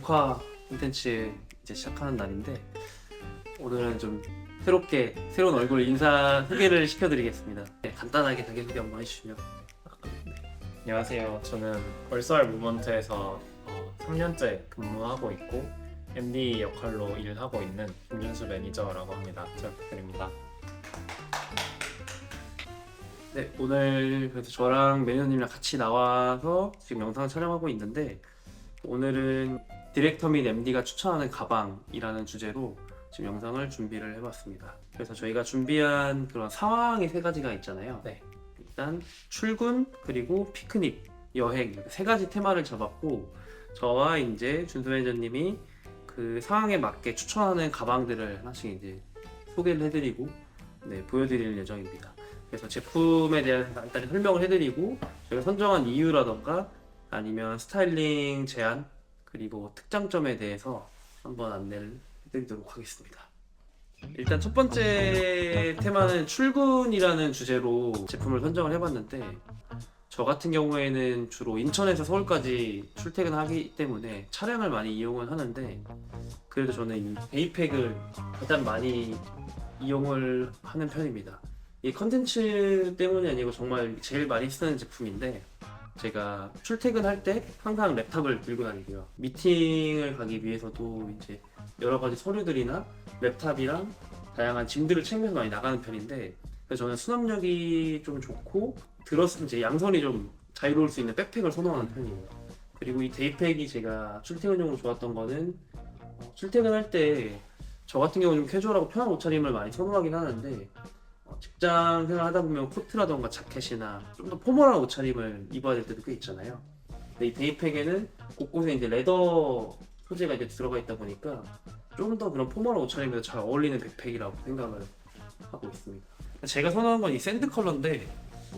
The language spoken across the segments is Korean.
녹화 콘텐츠 이제 시작하는 날인데 오늘은 좀 새롭게 새로운 얼굴 인사 소개를 시켜드리겠습니다. 네, 간단하게 자기 소개 한번 해주시면. 안녕하세요. 저는 얼썰 무먼트에서 어, 3년째 근무하고 있고 MD 역할로 일하고 있는 김준수 매니저라고 합니다. 잘 부탁드립니다. 네, 오늘 그래서 저랑 매니저님이랑 같이 나와서 지금 영상을 촬영하고 있는데 오늘은 디렉터 및 MD가 추천하는 가방이라는 주제로 지금 영상을 준비를 해봤습니다. 그래서 저희가 준비한 그런 상황이 세 가지가 있잖아요. 네. 일단 출근 그리고 피크닉 여행 이렇게 세 가지 테마를 잡았고 저와 이제 준수 매니저님이 그 상황에 맞게 추천하는 가방들을 하나씩 이제 소개를 해드리고 네, 보여드릴 예정입니다. 그래서 제품에 대한 간단히 설명을 해드리고 저희가 선정한 이유라던가 아니면 스타일링 제안 그리고 특장점에 대해서 한번 안내를 해드리도록 하겠습니다. 일단 첫 번째 테마는 출근이라는 주제로 제품을 선정을 해봤는데 저 같은 경우에는 주로 인천에서 서울까지 출퇴근하기 때문에 차량을 많이 이용을 하는데 그래도 저는 이 데이팩을 가장 많이 이용을 하는 편입니다. 이 컨텐츠 때문이 아니고 정말 제일 많이 쓰는 제품인데 제가 출퇴근할 때 항상 랩탑을 들고 다니고요. 미팅을 가기 위해서도 이제 여러 가지 서류들이나 랩탑이랑 다양한 짐들을 챙겨서 많이 나가는 편인데 그래서 저는 수납력이 좀 좋고 들었을 때 양손이 좀 자유로울 수 있는 백팩을 선호하는 편이에요. 그리고 이 데이팩이 제가 출퇴근용으로 좋았던 거는 어, 출퇴근할 때 저 같은 경우는 좀 캐주얼하고 편한 옷차림을 많이 선호하긴 하는데 어, 직장 생활 하다 보면 코트라던가 자켓이나 좀 더 포멀한 옷차림을 입어야 될 때도 꽤 있잖아요. 근데 이 데이팩에는 곳곳에 이제 레더 소재가 이제 들어가 있다 보니까 좀 더 그런 포멀한 옷차림에도 잘 어울리는 백팩이라고 생각을 하고 있습니다. 제가 선호한 건 이 샌드 컬러인데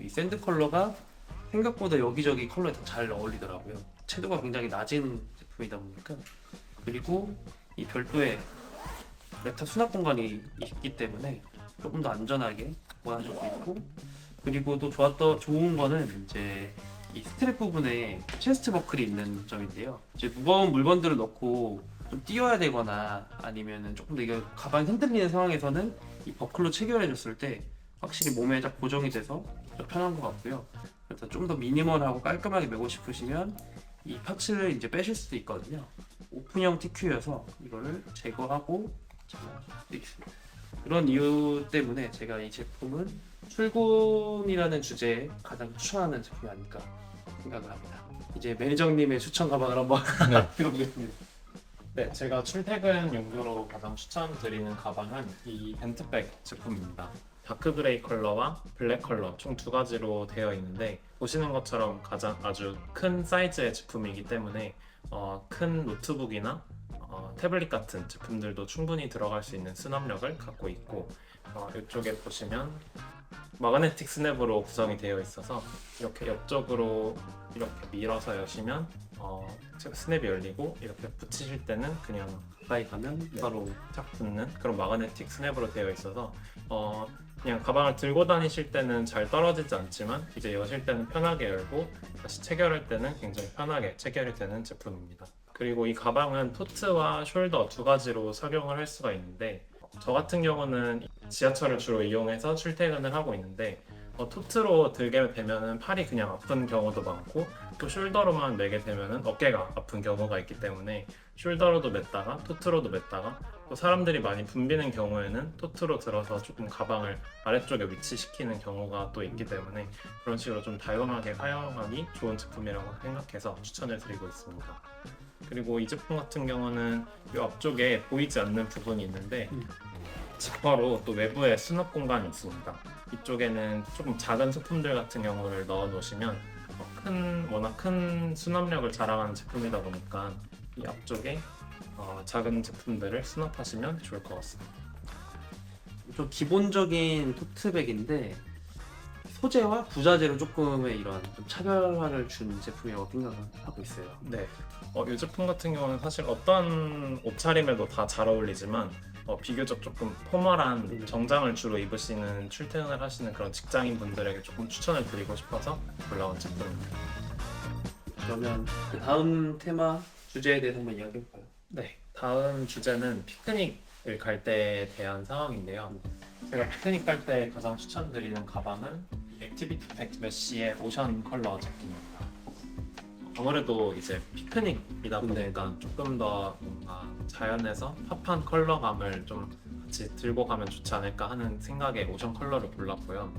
이 샌드 컬러가 생각보다 여기저기 컬러에 다 잘 어울리더라고요. 채도가 굉장히 낮은 제품이다 보니까 그리고 이 별도의 랩탑 수납 공간이 있기 때문에 조금 더 안전하게 보관할 수 있고 그리고 또 좋았던 좋은 거는 이제 이 스트랩 부분에 체스트 버클이 있는 점인데요. 이제 무거운 물건들을 넣고 좀 띄워야 되거나 아니면은 조금 더 이게 가방이 흔들리는 상황에서는 이 버클로 체결해 줬을 때 확실히 몸에 딱 고정이 돼서 좀 편한 것 같고요. 그래서 좀 더 미니멀하고 깔끔하게 메고 싶으시면 이 파츠를 이제 빼실 수도 있거든요. 오픈형 TQ여서 이거를 제거하고 있습니다. 그런 이유 때문에 제가 이 제품은 출근이라는 주제에 가장 추천하는 제품이 아닐까 생각을 합니다. 이제 매니저님의 추천 가방을 한번 들어보겠습니다. 네, 제가 출퇴근 용도로 가장 추천드리는 가방은 이 벤트백 제품입니다. 다크 그레이 컬러와 블랙 컬러 총 두 가지로 되어 있는데 보시는 것처럼 가장 아주 큰 사이즈의 제품이기 때문에 어, 큰 노트북이나 어, 태블릿 같은 제품들도 충분히 들어갈 수 있는 수납력을 갖고 있고 어, 이쪽에 보시면 마그네틱 스냅으로 구성이 되어 있어서 이렇게 옆쪽으로 이렇게 밀어서 여시면 어, 스냅이 열리고 이렇게 붙이실 때는 그냥 가까이 가면 네. 바로 쫙 붙는 그런 마그네틱 스냅으로 되어 있어서 어, 그냥 가방을 들고 다니실 때는 잘 떨어지지 않지만 이제 여실 때는 편하게 열고 다시 체결할 때는 굉장히 편하게 체결이 되는 제품입니다. 그리고 이 가방은 토트와 숄더 두 가지로 착용을 할 수가 있는데 저 같은 경우는 지하철을 주로 이용해서 출퇴근을 하고 있는데 어, 토트로 들게 되면은 팔이 그냥 아픈 경우도 많고 또 숄더로만 매게 되면은 어깨가 아픈 경우가 있기 때문에 숄더로도 맸다가 토트로도 맸다가 또 사람들이 많이 붐비는 경우에는 토트로 들어서 조금 가방을 아래쪽에 위치시키는 경우가 또 있기 때문에 그런 식으로 좀 다양하게 사용하기 좋은 제품이라고 생각해서 추천을 드리고 있습니다. 그리고 이 제품 같은 경우는 이 앞쪽에 보이지 않는 부분이 있는데 음. 지퍼로 또 외부에 수납 공간이 있습니다. 이쪽에는 조금 작은 소품들 같은 경우를 넣어 놓으시면 어, 큰 워낙 큰 수납력을 자랑하는 제품이다 보니까 이 앞쪽에 어, 작은 제품들을 수납하시면 좋을 것 같습니다. 좀 기본적인 토트백인데 소재와 부자재로 조금의 이런 좀 차별화를 준 제품이라고 생각을 하고 있어요. 네. 어, 이 제품 같은 경우는 사실 어떤 옷차림에도 다 잘 어울리지만 어, 비교적 조금 포멀한 음. 정장을 주로 입으시는 출퇴근을 하시는 그런 직장인 분들에게 조금 추천을 드리고 싶어서 골라온 제품입니다. 그러면 그 다음 테마 주제에 대해서 한번 이야기해볼까요? 네, 다음 주제는 피크닉을 갈 때에 대한 상황인데요. 제가 피크닉 갈 때 가장 추천드리는 가방은 액티비티 팩 메쉬의 오션 컬러 제품입니다. 아무래도 이제 피크닉이다 보니까 조금 더 뭔가 자연에서 팝한 컬러감을 좀 같이 들고 가면 좋지 않을까 하는 생각에 오션 컬러를 골랐고요.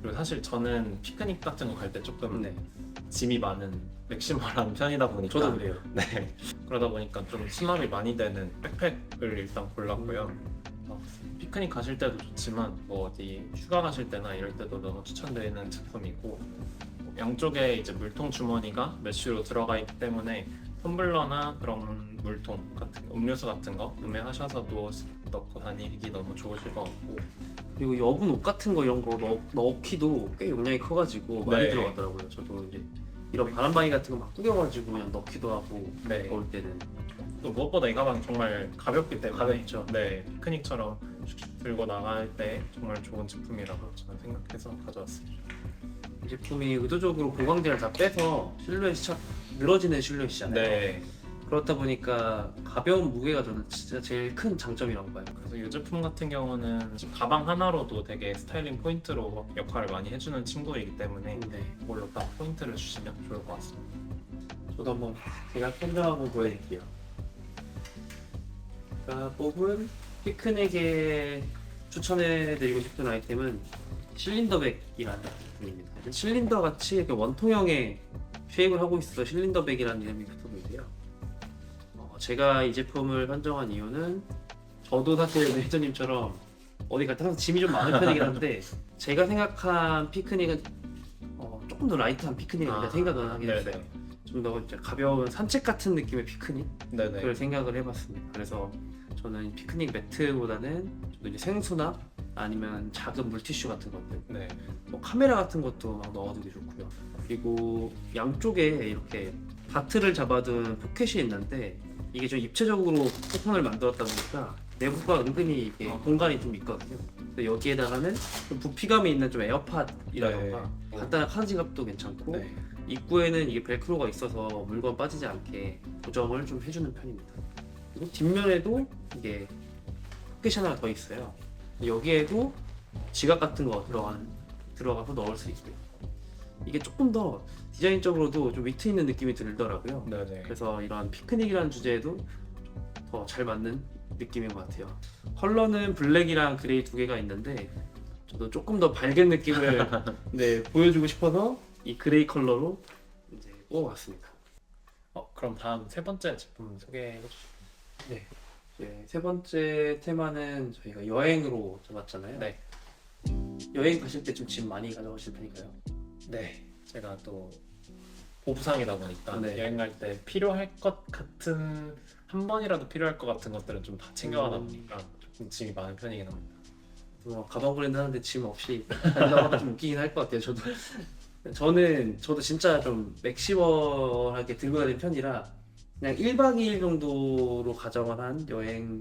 그리고 사실 저는 피크닉 같은 거 갈 때 조금 네. 짐이 많은 맥시멀한 편이다 보니까 저도 그래요. 네. 그러다 보니까 좀 수납이 많이 되는 백팩을 일단 골랐고요. 어, 피크닉 가실 때도 좋지만 뭐 어디 휴가 가실 때나 이럴 때도 너무 추천드리는 제품이고 양쪽에 이제 물통 주머니가 메쉬로 들어가 있기 때문에 텀블러나 그런 물통 같은 거, 음료수 같은 거 구매하셔서도 넣고 다니기 너무 좋으실 것 같고 그리고 여분 옷 같은 거 이런 거 넣, 넣기도 꽤 용량이 커가지고 많이 네. 들어가더라고요. 저도 이제 이런 바람방이 같은 거막 꾸겨가지고 그냥 넣기도 하고 네. 넣을 때는 또 무엇보다 이 가방이 정말 가볍기 때문에 가볍죠. 네 피크닉처럼 들고 나갈 때 정말 좋은 제품이라고 저는 생각해서 가져왔습니다. 이 제품이 의도적으로 보강제를 다 빼서 실루엣이 착 늘어지는 실루엣이잖아요. 네. 그렇다 보니까 가벼운 무게가 저는 진짜 제일 큰 장점이라고 봐요. 그래서 이 제품 같은 경우는 가방 하나로도 되게 스타일링 포인트로 역할을 많이 해주는 친구이기 때문에 네. 이걸로 딱 포인트를 주시면 좋을 것 같습니다. 저도 한번 제가 선정하고 보여드릴게요. 제가 뽑은 피크닉에 추천해드리고 싶은 아이템은 실린더백이라는 제품입니다. 실린더 같이 이렇게 원통형의 쉐입을 하고 있어 실린더백이라는 이름이 붙어있는데요. 어, 제가 이 제품을 선정한 이유는 저도 사실 매니저님처럼 어디 갈 때 항상 짐이 좀 많은 편이긴 한데 제가 생각한 피크닉은 어, 조금 더 라이트한 피크닉이라 생각을 하게 됐어요. 네네. 좀더 가벼운 산책 같은 느낌의 피크닉 네네. 그걸 생각을 해봤습니다. 그래서 저는 피크닉 매트보다는 저도 이제 생수나 아니면 작은 물티슈 같은 것들, 네. 뭐 카메라 같은 것도 막 넣어두기 좋고요. 그리고 양쪽에 이렇게 바트를 잡아둔 포켓이 있는데 이게 좀 입체적으로 패턴을 만들었다 보니까 내부가 은근히 이게 어. 공간이 좀 있거든요. 그래서 여기에다가는 좀 부피감이 있는 좀 에어팟이라던가 네. 간단한 카드 지갑도 괜찮고 네. 입구에는 이게 벨크로가 있어서 물건 빠지지 않게 고정을 좀 해주는 편입니다. 그리고 뒷면에도 이게 포켓이 하나 더 있어요. 여기에도 지갑 같은 거 들어간 들어가서 넣을 수 있고요. 이게 조금 더 디자인적으로도 좀 위트 있는 느낌이 들더라고요. 네네. 그래서 이런 피크닉이라는 주제에도 더 잘 맞는 느낌인 것 같아요. 컬러는 블랙이랑 그레이 두 개가 있는데 저도 조금 더 밝은 느낌을 네, 보여주고 싶어서 이 그레이 컬러로 이제 뽑아봤습니다. 어, 그럼 다음 세 번째 제품 소개해 주시죠. 이제 세 번째 테마는 저희가 여행으로 잡았잖아요. 네. 여행 가실 때 좀 짐 많이 가져가실 테니까요. 네. 제가 또 보부상이다 보니까 네. 여행 갈 때 필요할 것 같은 한 번이라도 필요할 것 같은 것들은 좀 다 챙겨가다 음. 보니까 조금 짐이 많은 편이긴 합니다. 뭐 가방 브랜드 하는데 짐 없이 달라고 좀 웃기긴 할 것 같아요. 저도 저는 저도 진짜 좀 맥시멀하게 들고 다니는 편이라 그냥 1박 2일 정도로 가정을 한 여행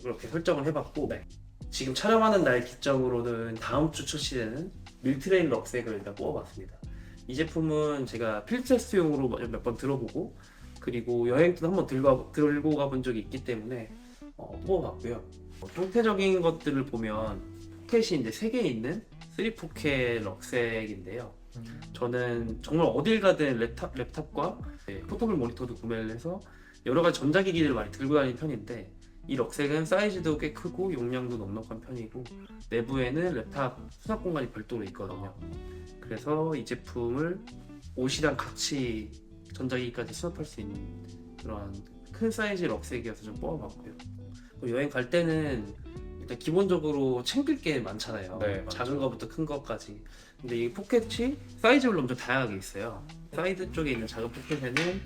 그렇게 설정을 해봤고 네. 지금 촬영하는 날 기점으로는 다음 주 출시되는 밀트레일 럭색을 일단 뽑아봤습니다. 이 제품은 제가 필테스트용으로 몇 번 들어보고 그리고 여행도 한번 들고, 들고 가본 적이 있기 때문에 어, 뽑아봤고요. 뭐 형태적인 것들을 보면 포켓이 이제 세개 있는 3포켓 럭색인데요. 저는 정말 어딜 가든 랩탑, 랩탑과 네, 포토블 모니터도 구매를 해서 여러 가지 전자기기를 많이 들고 다니는 편인데 이 럭색은 사이즈도 꽤 크고 용량도 넉넉한 편이고 내부에는 랩탑 수납 공간이 별도로 있거든요. 그래서 이 제품을 옷이랑 같이 전자기기까지 수납할 수 있는 그런 큰 사이즈 럭색이어서 좀 뽑아봤고요. 또 여행 갈 때는 일단 기본적으로 챙길 게 많잖아요. 네, 맞죠. 작은 거부터 큰 거까지. 근데 이 포켓이 사이즈별로 엄청 다양하게 있어요. 사이드 쪽에 있는 작은 포켓에는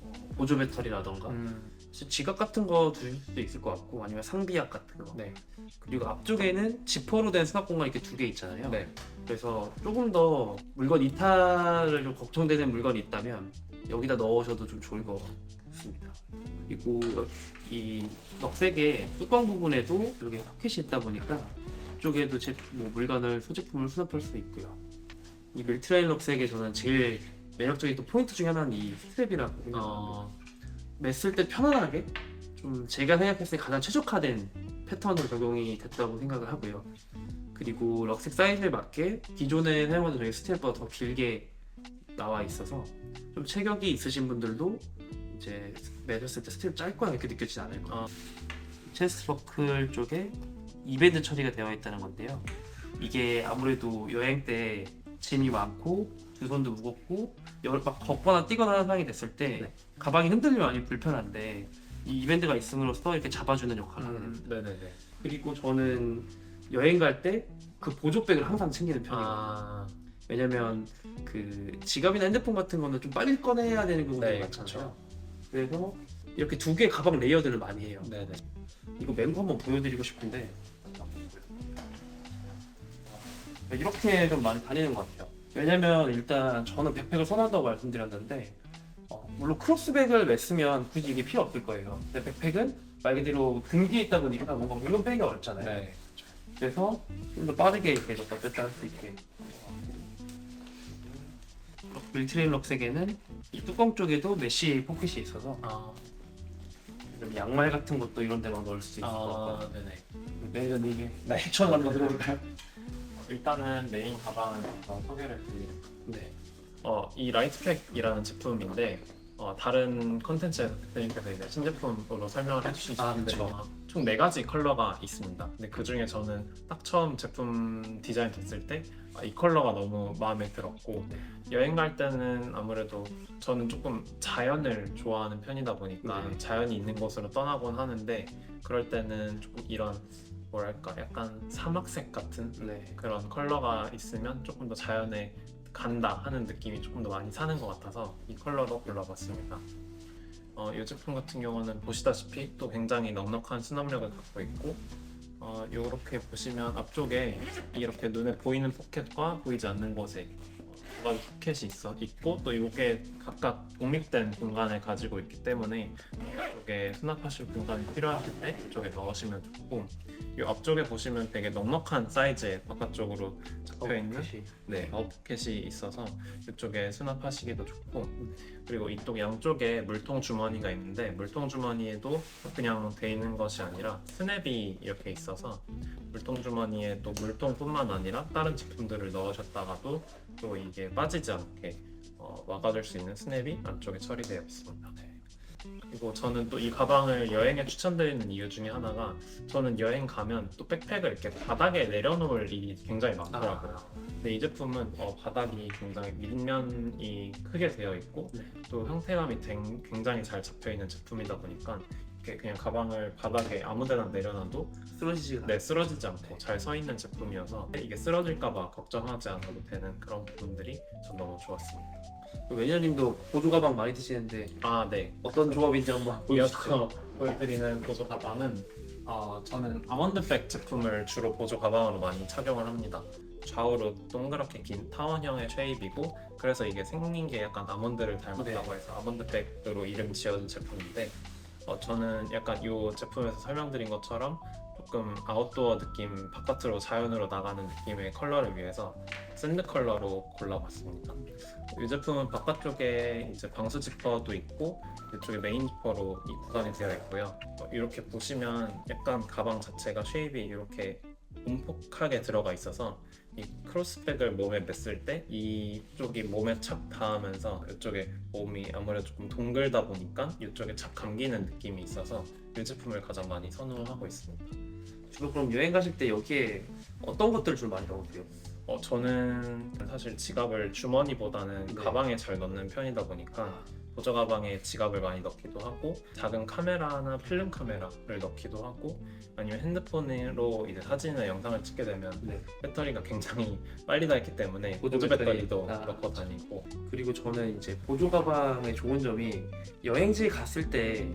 어, 보조 배터리라던가 음, 지갑 같은 거 두실 수도 있을 것 같고 아니면 상비약 같은 거. 네. 그리고 앞쪽에는 지퍼로 된 수납 공간 이렇게 두 개 있잖아요. 네. 그래서 조금 더 물건 이탈을 좀 걱정되는 물건이 있다면 여기다 넣으셔도 좀 좋을 것 같습니다. 그리고 이 넉색의 뚜껑 부분에도 이렇게 포켓이 있다 보니까 이쪽에도 제, 뭐 물건을 소지품을 수납할 수 있고요. 이 밀트레일 넉색의 저는 제일 매력적인 또 포인트 중에 하나는 이 스트랩이라고 생각합니다. 어, 맸을 때 편안하게 좀 제가 생각했을 때 가장 최적화된 패턴으로 적용이 됐다고 생각을 하고요. 그리고 럭색 사이즈에 맞게 기존에 사용하던 저희 스텝보다 더 길게 나와 있어서 좀 체격이 있으신 분들도 이제 매셨을 때 스텝 짧거나 이렇게 느껴지지 않을 거예요. 아. 체스트 버클 쪽에 이벤트 처리가 되어 있다는 건데요. 이게 아무래도 여행 때 짐이 많고 두 손도 무겁고 열- 막 걷거나 뛰거나 하는 상황이 됐을 때 네. 가방이 흔들리면 많이 불편한데 이 이벤트가 있음으로써 이렇게 잡아주는 역할을 하게 됩니다. 음, 네네네. 그리고 저는 여행 갈 때 그 보조백을 항상 챙기는 편이거든요. 아, 왜냐면 그 지갑이나 핸드폰 같은 거는 좀 빨리 꺼내야 되는 경우들이 네, 많잖아요. 그 래서 이렇게 두 개의 가방 레이어드를 많이 해요. 네네. 이거 맹구 한번 보여드리고 싶은데 이렇게 좀 많이 다니는 것 같아요. 왜냐면 일단 저는 백팩을 선호한다고 말씀드렸는데 어, 물론 크로스백을 맸으면 굳이 이게 필요 없을 거예요. 근데 백팩은 말 그대로 등 뒤에 있다 보니까 뭔가 물건 빼기가 어렵잖아요. 네. 그래서 좀 더 빠르게 이렇게 넣다 뺐다 할 수 있게 밀트레일 럭색에는 이 뚜껑 쪽에도 메쉬 포켓이 있어서 아, 좀 양말 같은 것도 이런 데만 넣을 수 있을 것 아, 같고요 네네. 매년 이게 추천 한번 들어볼까요? 일단은 메인 가방을 먼저 소개를 드리겠습니다. 네. 어, 이 라이트팩이라는 제품인데 어, 다른 컨텐츠에서 이제 신제품으로 설명을 해주신 아, 것처럼 총 네 가지 컬러가 있습니다. 근데 그 중에 저는 딱 처음 제품 디자인 됐을 때 이 컬러가 너무 마음에 들었고 네. 여행 갈 때는 아무래도 저는 조금 자연을 좋아하는 편이다 보니까 네. 자연이 있는 곳으로 떠나곤 하는데 그럴 때는 조금 이런 뭐랄까 약간 사막색 같은 네. 그런 컬러가 있으면 조금 더 자연에 간다 하는 느낌이 조금 더 많이 사는 것 같아서 이 컬러로 골라봤습니다. 어, 이 제품 같은 경우는 보시다시피 또 굉장히 넉넉한 수납력을 갖고 있고 어, 이렇게 보시면 앞쪽에 이렇게 눈에 보이는 포켓과 보이지 않는 곳에 두 가지 포켓이 있어 있고 또 이게 각각 독립된 공간을 가지고 있기 때문에 이쪽에 수납하실 공간이 필요하실 때 이쪽에 넣으시면 좋고 이 앞쪽에 보시면 되게 넉넉한 사이즈의 바깥쪽으로 잡혀 있는. 네, 어포켓이 있어서 이쪽에 수납하시기도 좋고 그리고 이쪽 양쪽에 물통 주머니가 있는데 물통 주머니에도 그냥 돼 있는 것이 아니라 스냅이 이렇게 있어서 물통 주머니에 또 물통뿐만 아니라 다른 제품들을 넣으셨다가도 또 이게 빠지지 않게 어, 막아줄 수 있는 스냅이 안쪽에 처리되어 있습니다. 그리고 저는 또 이 가방을 여행에 추천드리는 이유 중에 하나가 저는 여행 가면 또 백팩을 이렇게 바닥에 내려놓을 일이 굉장히 많더라고요. 근데 이 제품은 어, 바닥이 굉장히 밑면이 크게 되어 있고 네. 또 형태감이 된- 굉장히 잘 잡혀 있는 제품이다 보니까 이렇게 그냥 가방을 바닥에 아무데나 내려놔도 쓰러지지가 네 쓰러지지 않고 잘 서 있는 제품이어서 이게 쓰러질까봐 걱정하지 않아도 되는 그런 부분들이 전 너무 좋았습니다. 매니저님도 보조 가방 많이 드시는데 아 네. 어떤 조합인지 한번 보여주시죠. 이어서 보여드리는 보조 가방은 어, 저는 아몬드백 제품을 주로 보조 가방으로 많이 착용을 합니다. 좌우로 동그랗게 긴 타원형의 쉐입이고 그래서 이게 생긴 게 약간 아몬드를 닮았다고 해서 아몬드백으로 이름 지어진 제품인데 어, 저는 약간 이 제품에서 설명드린 것처럼 조금 아웃도어 느낌 바깥으로 자연으로 나가는 느낌의 컬러를 위해서 샌드 컬러로 골라봤습니다. 이 제품은 바깥쪽에 이제 방수 지퍼도 있고 이쪽에 메인 지퍼로 이 구간이 되어 있고요. 어, 이렇게 보시면 약간 가방 자체가 쉐입이 이렇게 움푹하게 들어가 있어서 이 크로스백을 몸에 맸을 때 이쪽이 몸에 착 닿으면서 이쪽에 몸이 아무래도 조금 동글다 보니까 이쪽에 착 감기는 느낌이 있어서 이 제품을 가장 많이 선호하고 있습니다. 주로 그럼 여행 가실 때 여기에 어떤 것들을 좀 많이 넣으세요? 어, 저는 사실 지갑을 주머니보다는 네. 가방에 잘 넣는 편이다 보니까 보조 가방에 지갑을 많이 넣기도 하고 작은 카메라나 필름 카메라를 넣기도 하고 아니면 핸드폰으로 이제 사진이나 영상을 찍게 되면 네. 배터리가 굉장히 빨리 닳기 때문에 보조 보조 배터리. 배터리도 아. 넣고 다니고 그리고 저는 이제 보조 가방의 좋은 점이 여행지 갔을 때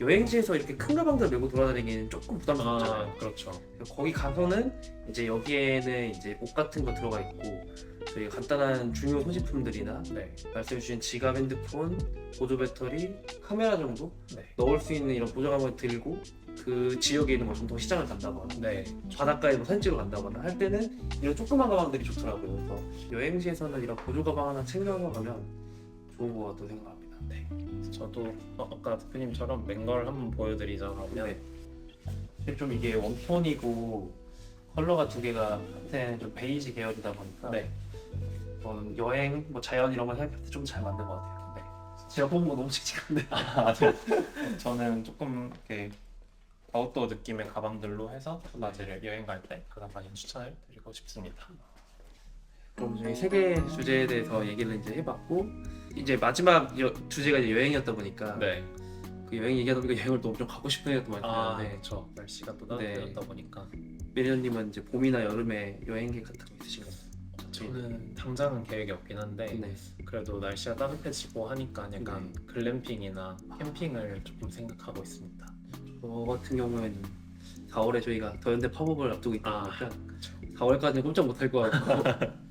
여행지에서 이렇게 큰 가방들 메고 돌아다니기는 조금 부담스럽잖아요. 아 그렇죠 거기 가서는 이제 여기에는 이제 옷 같은 거 들어가 있고 저희 간단한 중요 소지품들이나 네, 말씀해주신 지갑, 핸드폰, 보조 배터리, 카메라 정도 네. 넣을 수 있는 이런 보조 가방을 들고 그 지역에 있는 뭐좀 시장을 간다거나 네. 바닷가에 뭐 찍으러 간다거나 할 때는 이런 조그만 가방들이 좋더라고요. 그래서 여행지에서는 이런 보조 가방 하나 챙겨가면 좋은 것 같다고 생각합니다. 네. 저도 어, 아까 대표님처럼 맨 걸 한번 보여드리자면 네. 근데 좀 이게 웜톤이고 컬러가 두 개가 한테는 좀 베이지 계열이다 보니까 네. 어, 여행, 뭐 자연 이런 거 생각할 때 좀 잘 맞는 것 같아요. 네. 제가 뽑은 거 너무 칙칙한데. 아, 네. 저는 조금 이렇게 아웃도어 느낌의 가방들로 해서 바지를 여행 갈때 가장 많이 추천을 드리고 싶습니다. 그럼 저희 세개 주제에 대해서 얘기를 이제 해봤고 이제 마지막 여- 주제가 이제 여행이었다 보니까 네. 그 여행 얘기하다 보니까 여행을 너무 좀 가고 싶은 생각도 많이 아, 드는데 그렇죠. 날씨가 또 네. 따뜻해졌다 보니까 메리언님은 이제 봄이나 여름에 여행 계획 같은 거 있으신가요? 저는 당장은 계획이 없긴 한데 네. 그래도 날씨가 따뜻해지고 하니까 약간 네. 글램핑이나 캠핑을 조금 생각하고 있습니다. 저 같은 경우에는 4월에 저희가 더현대 팝업을 앞두고 있다 아, 보니까 그렇죠. 4월까지는 꼼짝 못할 것 같고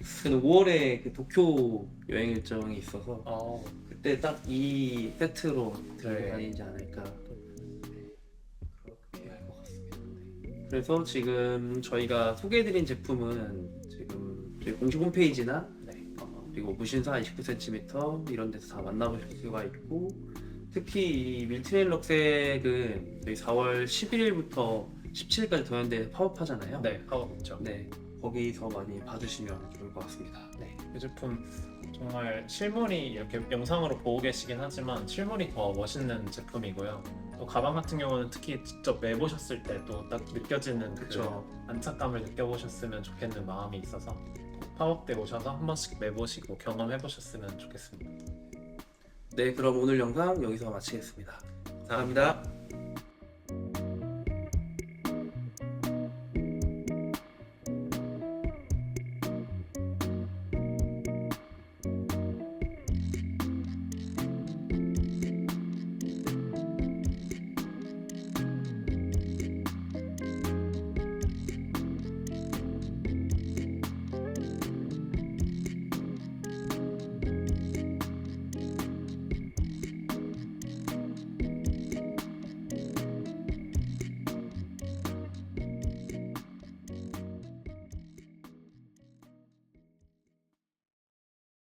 저는 5월에 그 도쿄 여행 일정이 있어서 어, 그때 딱 이 세트로 들고 네. 다니지 않을까 그렇게 할 것 같습니다. 네. 그래서 지금 저희가 소개해드린 제품은 저희 공식 홈페이지나 네. 어, 그리고 무신사 29cm 이런 데서 다 만나보실 수가 있고 특히 이 밀트레일 럭색은 저희 4월 11일부터 17일까지 더현대 파업하잖아요. 네, 하고 있죠. 네, 거기서 많이 봐주시면 좋을 것 같습니다. 네. 이 제품 정말 실물이 이렇게 영상으로 보고 계시긴 하지만 실물이 더 멋있는 제품이고요. 또 가방 같은 경우는 특히 직접 매보셨을 때 또 딱 느껴지는 그 그쵸. 안착감을 느껴보셨으면 좋겠는 마음이 있어서 때 오셔서 한 번씩 매보시고 경험해보셨으면 좋겠습니다. 네, 그럼 오늘 영상 여기서 마치겠습니다. 감사합니다.